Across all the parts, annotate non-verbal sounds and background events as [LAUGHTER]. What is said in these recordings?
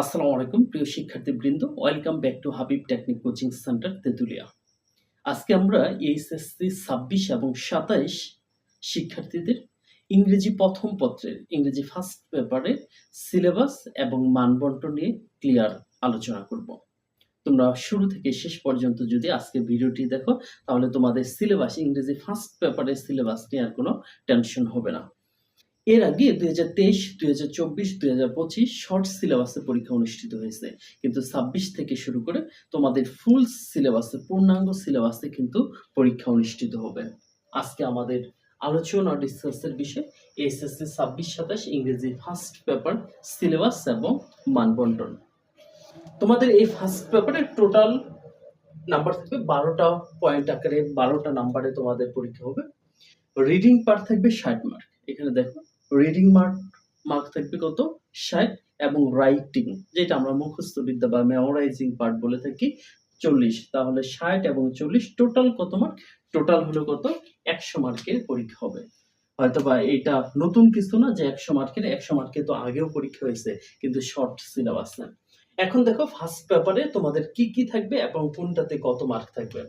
আসসালামু আলাইকুম, প্রিয় শিক্ষার্থীবৃন্দ। Welcome back to Habib technique coaching centre Tetulia. আজকে আমরা এইচএসসি ছাব্বিশ এবং সাতাইশ শিক্ষার্থীদের ইংরেজি প্রথম পত্রের, ইংরেজি ফার্স্ট পেপারের সিলেবাস এবং মানবন্টন নিয়ে ক্লিয়ার আলোচনা করব। তোমরা শুরু থেকে শেষ পর্যন্ত যদি আজকে ভিডিওটি দেখো, তাহলে তোমাদের সিলেবাস ইংরেজি ফার্স্ট পেপারের সিলেবাস নিয়ে আর কোনো টেনশন হবে না। এর আগে দুই হাজার তেইশ, দুই হাজার চব্বিশ, দুই হাজার পঁচিশ শর্ট সিলেবাসে পরীক্ষা অনুষ্ঠিত হয়েছে। কিন্তু ছাব্বিশ থেকে শুরু করে তোমাদের ফুল সিলেবাসে পূর্ণাঙ্গ সিলেবাসে কিন্তু পরীক্ষা অনুষ্ঠিত হবে। আজকে আমাদের আলোচনা ডিসকাসের বিষয় এসএসসি ছাব্বিশ, সাতাশ, ইংরেজি ফার্স্ট পেপার সিলেবাস এবং মানবন্টন। তোমাদের এই ফার্স্ট পেপারের টোটাল নাম্বার থাকবে বারোটা পয়েন্ট আকারে, বারোটা নাম্বারে তোমাদের পরীক্ষা হবে। রিডিং পার্ট থাকবে ষাট মার্ক এখানে দেখো রিডিং মার্ক মার্ক থাকবে কত? ষাট এবং রাইটিং যেটা আমরা মুখস্থ বিদ্যা বা মেমোরাইজিং পার্ট বলে থাকি, চল্লিশ। তাহলে ষাট এবং চল্লিশ টোটাল কত মার্ক টোটাল হলো কত? একশো মার্কের পরীক্ষা হবে। হয়তো বা এটা নতুন কিছু না যে একশো মার্কের একশো মার্কে তো আগেও পরীক্ষা হয়েছে, কিন্তু শর্ট সিলেবাস না। এখন দেখো ফার্স্ট পেপারে তোমাদের কি কি থাকবে এবং কোনটাতে কত মার্ক থাকবে।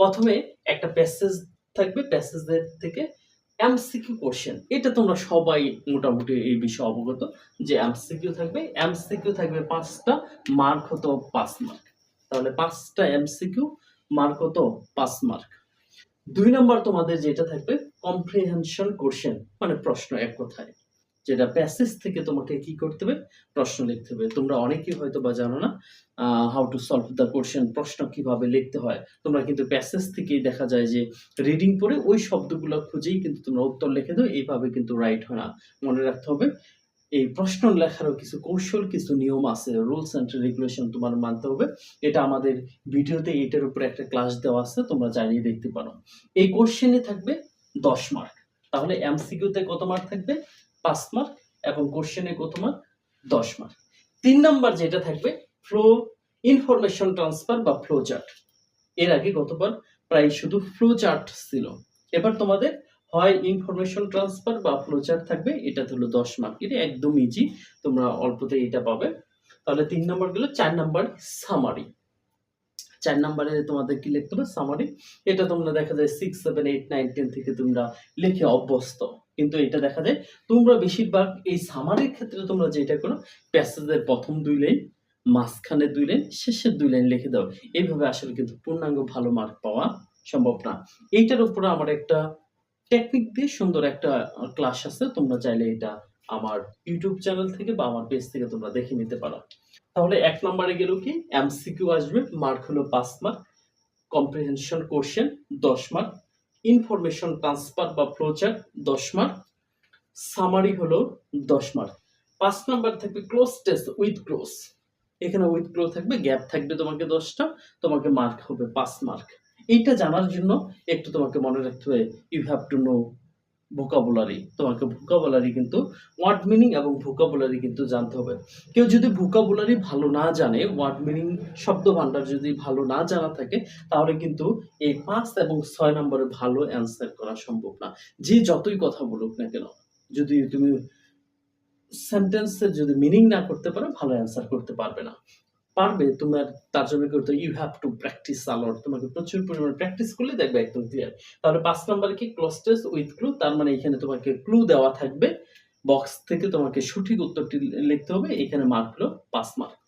প্রথমে একটা প্যাসেজ থাকবে প্যাসেজের থেকে এমসিকিউ কোশ্চেন এটা তোমরা সবাই মোটামুটি এই বিষয়ে অবগত যে এমসিকিউ থাকবে। এমসিকিউ থাকবে পাঁচটা মার্ক হতো পাঁচ মার্ক তাহলে পাঁচটা এমসিকিউ মার্ক হতো পাঁচ মার্ক দুই নম্বর তোমাদের যেটা থাকবে কম্প্রিহেনশন কোশ্চেন মানে প্রশ্ন এক কথায়। যেটা প্যাসেজ থেকে তোমাকে কি করতে হবে? প্রশ্ন লিখতে হবে। তোমরা অনেকেই হয়তো বা জানো না how to solve the question প্রশ্ন কীভাবে লিখতে হয়। তোমরা কিন্তু প্যাসেজ থেকেই দেখা যায় যে রিডিং পড়ে ওই শব্দগুলো খুঁজেই কিন্তু তোমরা উত্তর লিখে দাও, এইভাবে কিন্তু রাইট হয় না। মনে রাখতে হবে, এই প্রশ্ন লেখারও কিছু কৌশল, কিছু নিয়ম আছে রুলস অ্যান্ড রেগুলেশন তোমার মানতে হবে। এটা আমাদের ভিডিওতে এটার উপরে একটা ক্লাস দেওয়া আছে, তোমরা জানিয়ে দেখতে পারো। এই কোশ্চেনে থাকবে দশ মার্ক তাহলে এমসিকিউতে কত মার্ক থাকবে? পাঁচ মার্ক এবং কোশ্চেনে কত মার্ক দশ মার্ক তিন নাম্বার যেটা থাকবে ফ্লো ইনফরমেশন ট্রান্সফার বা ফ্লো চার্ট এর আগে গতবার প্রায় শুধু ফ্লো চার্ট ছিল। এবার তোমাদের হয় ইনফরমেশন ট্রান্সফার বা ফ্লো চার্ট থাকবে, এটা হলো দশ মার্ক এটা একদম ইজি তোমরা অল্পতে এটা পাবে। তাহলে তিন নম্বর গেল, চার নাম্বার সামারি চার নাম্বারে তোমাদের কি লিখতে হবে? সামারি এটা তোমরা দেখা যায় six seven eight nine ten থেকে তোমরা লিখে অভ্যস্ত। কিন্তু এটা দেখা যায় তোমরা বেশিরভাগ এই সামারির ক্ষেত্রে তোমরা যেটা করো প্যাসেজের প্রথম দুই লাইন মাঝখানে দুই লাইন শেষের দুই লাইন লিখে দাও। এইভাবে আসলে কিন্তু পূর্ণাঙ্গ ভালো মার্ক পাওয়া সম্ভব না। এইটার উপরে আমার একটা টেকনিক দিয়ে সুন্দর একটা ক্লাস আছে। তোমরা চাইলে এটা আমার ইউটিউব চ্যানেল থেকে বা আমার পেজ থেকে তোমরা দেখে নিতে পারো। তাহলে এক নম্বরে গেল কি? এমসিকিউ আসবে মার্ক হলো পাঁচ মার্ক কম্প্রিহেনশন কোশ্চেন দশ মার্ক ইনফরমেশন ট্রান্সফার বা ফ্লোচার দশ মার্ক সামারি হলো দশ মার্ক পাঁচ নাম্বার থাকবে ক্লোজ টেস্ট উইথ ক্লোজ এখানে উইথ ক্লোজ থাকবে গ্যাপ থাকবে তোমাকে দশটা, তোমাকে মার্ক হবে পাঁচ মার্ক এইটা জানার জন্য একটু তোমাকে মনে রাখতে হবে you have to know vocabulary তোমাকে ভোকাবুলারি কিন্তু ওয়ার্ড মিনিং এবং ভোকাবুলারি কিন্তু জানতে হবে। কেউ যদি ভোকাবুলারি ভালো না জানে ওয়ার্ড মিনিং শব্দ ভান্ডার যদি ভালো না জানা থাকে, তাহলে কিন্তু এই পাঁচ এবং ছয় নম্বরে ভালো অ্যান্সার করা সম্ভব না। যে যতই কথা বলুক না কেন, যদি তুমি সেন্টেন্সের যদি মিনিং না করতে পারো, ভালো অ্যান্সার করতে পারবে না। পারবে তোমার, তার জন্য করতে you have to practise a lot তোমাকে প্রচুর পরিমাণে প্র্যাকটিস করলে দেখবে একদম ক্লিয়ার তাহলে পাঁচ নাম্বার কি ক্লোজ টেস্ট উইথ ক্লু তার মানে এখানে তোমাকে ক্লু দেওয়া থাকবে। বক্স থেকে তোমাকে সঠিক উত্তরটি লিখতে হবে। এখানে মার্ক হলো পাঁচ মার্ক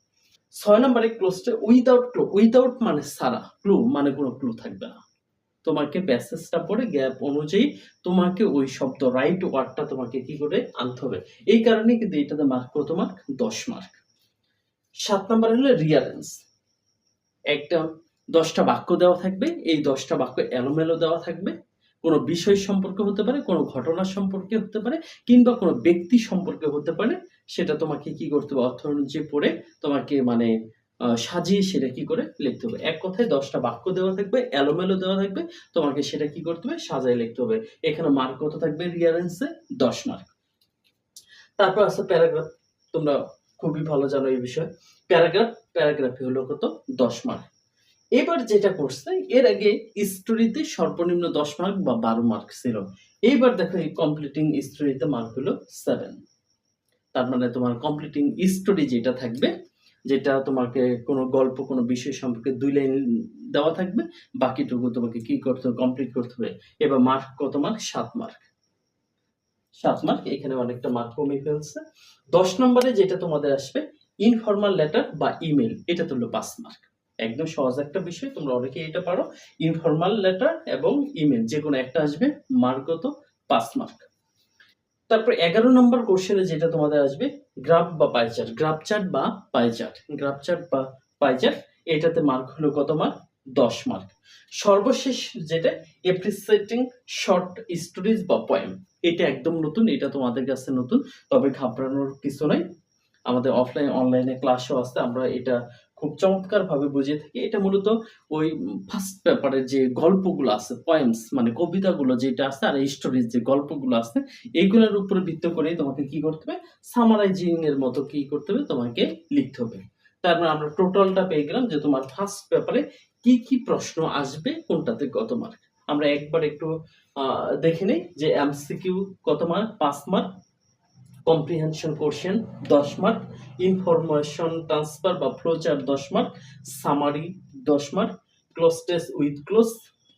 ছয় নম্বরে ক্লোজটা উইদাউট ক্লু উইদাউট মানে সারা ক্লু মানে কোনো ক্লু থাকবে না। তোমাকে প্যাসেজটা পড়ে গ্যাপ অনুযায়ী তোমাকে ওই শব্দ রাইট ওয়ার্ডটা তোমাকে কি করে আনতে হবে। এই কারণে কিন্তু এটাতে মার্ক কত মার্ক দশ মার্ক সাত নম্বর হলো রিয়ারেন্স একটা দশটা বাক্য দেওয়া থাকবে, এই দশটা বাক্য এলোমেলো দেওয়া থাকবে। কোনো বিষয় সম্পর্কে হতে পারে, কোনো ঘটনা সম্পর্কে হতে পারে, কিংবা কোনো ব্যক্তি সম্পর্কে হতে পারে, সেটা তোমাকে কি করতে হবে? অর্থ অনুযায়ী পড়ে তোমাকে মানে সাজিয়ে সেটা কি করে লিখতে হবে? এক কথায় দশটা বাক্য দেওয়া থাকবে, এলোমেলো দেওয়া থাকবে, তোমাকে সেটা কি করতে হবে? সাজায় লিখতে হবে। এখানে মার্ক কত থাকবে? রিয়ারেন্সে দশ মার্ক তারপর আছে প্যারাগ্রাফ তোমরা খুবই ভালো জানো এই বিষয়ে। প্যারাগ্রাফ, প্যারাগ্রাফে হলো কত? দশ মার্ক এবার যেটা করছে, এর আগে স্টোরিতে সর্বনিম্ন দশ মার্ক বা বারো মার্ক ছিল। এইবার দেখো এই কমপ্লিটিং স্টোরিতে মার্ক হলো সেভেন তার মানে তোমার কমপ্লিটিং স্টোরি যেটা থাকবে, যেটা তোমাকে কোনো গল্প, কোনো বিষয় সম্পর্কে দুই লাইন দেওয়া থাকবে, বাকিটুকু তোমাকে কি করতে হবে কমপ্লিট করতে হবে। এবার মার্ক কত মার্ক সাত মার্ক সাত মার্ক এখানে অনেকটা মার্ক কমে ফেলছে। দশ নম্বরে যেটা তোমাদের আসবে ইনফর্মাল লেটার বা ইমেল এটা হলো পাঁচ মার্ক একদম সহজ একটা বিষয়, তোমরা অনেকে এটা পারো। ইনফর্মাল লেটার এবং ইমেল যে কোনো একটা আসবে মার্ক কত পাঁচ মার্ক তারপর এগারো নম্বর কোশ্চেনে যেটা তোমাদের আসবে গ্রাফ বা পাই চার্ট গ্রাফ চার্ট বা পাই চার্ট গ্রাফ চার্ট বা পাই চার্ট এটাতে মার্ক হলো কত মার্ক দশ মার্ক সর্বশেষ যেটা এপ্রিসিয়েটিং শর্ট স্টোরিজ বা পয়েম এটা একদম নতুন, এটা তোমাদের কাছে নতুন, তবে ঘাবড়ানোর কিছু নাই। আমাদের অফলাইন অনলাইনে ক্লাসও আছে, আমরা এটা খুব চমৎকার ভাবে বুঝে থাকি। এটা মূলত ওই ফার্স্ট পেপারের যে গল্পগুলো আছে পয়েমস মানে কবিতাগুলো যেটা আছে, আর স্টোরিজ যে গল্পগুলো আছে এইগুলোর উপরে ভিত্তি করে তোমাকে কি করতে হবে? সামারাইজিং এর মতো কি করতে হবে? তোমাকে লিখতে হবে। তারপর আমরা টোটালটা পেয়ে গেলাম যে তোমার ফার্স্ট পেপারে কি কি প্রশ্ন আসবে কোনটাতে কত মার্ক আমরা একবার একটু দেখে নেই যে এমসিকিউ কত মার্ক পাঁচ মার্ক কম্প্রিহেনশন কোশ্চেন দশ মার্ক ইনফরমেশন ট্রান্সফার বা ফ্লোচার দশ মার্ক সামারি দশ mark cloze test with clues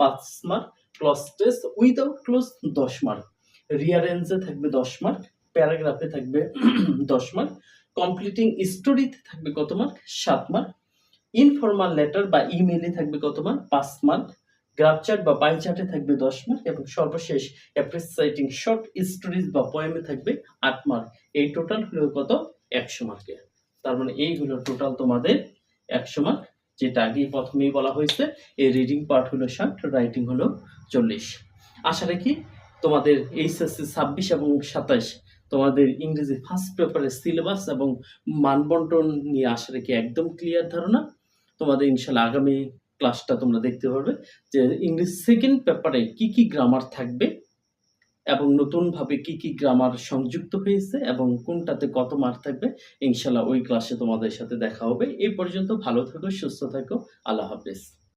পাঁচ mark cloze test without clues দশ মার্ক রিয়ারেঞ্জে থাকবে দশ মার্ক প্যারাগ্রাফে থাকবে [CLEARS THROAT] দশ মার্ক কমপ্লিটিং স্টোরিতে থাকবে কত মার্ক সাত মার্ক ইনফর্মাল লেটার বা ইমেইলে থাকবে কত মার্ক পাঁচ মার্ক গ্রাফ চার্ট বা পাই চার্টে থাকবে দশ মার্ক এবং সর্বশেষ অ্যাপ্রিসাইটিং শর্ট স্টোরিজ বা পয়েমে থাকবে আট মার্ক এই টোটাল হলো কত? একশো মার্কের তার মানে এই হলো টোটাল তোমাদের একশো মার্ক যেটা আগে প্রথমেই বলা হয়েছে। এই রিডিং পার্ট হলো ষাট রাইটিং হলো চল্লিশ। আশা রাখি তোমাদের এইচএসসি ছাব্বিশ এবং সাতাশ তোমাদের ইংরেজি ফার্স্ট পেপারের সিলেবাস এবং মানবন্টন নিয়ে আশা রাখি একদম ক্লিয়ার ধারণা। তোমাদের ইনশাল্লাহ আগামী ক্লাসটা তোমরা দেখতে পারবে যে ইংলিশ সেকেন্ড পেপারে কি কি গ্রামার থাকবে এবং নতুনভাবে কি কি গ্রামার সংযুক্ত হয়েছে এবং কোনটাতে কত মার থাকবে, ইনশাল্লাহ ওই ক্লাসে তোমাদের সাথে দেখা হবে। এই পর্যন্ত ভালো থাকো, সুস্থ থাকো। আল্লাহ হাফেজ।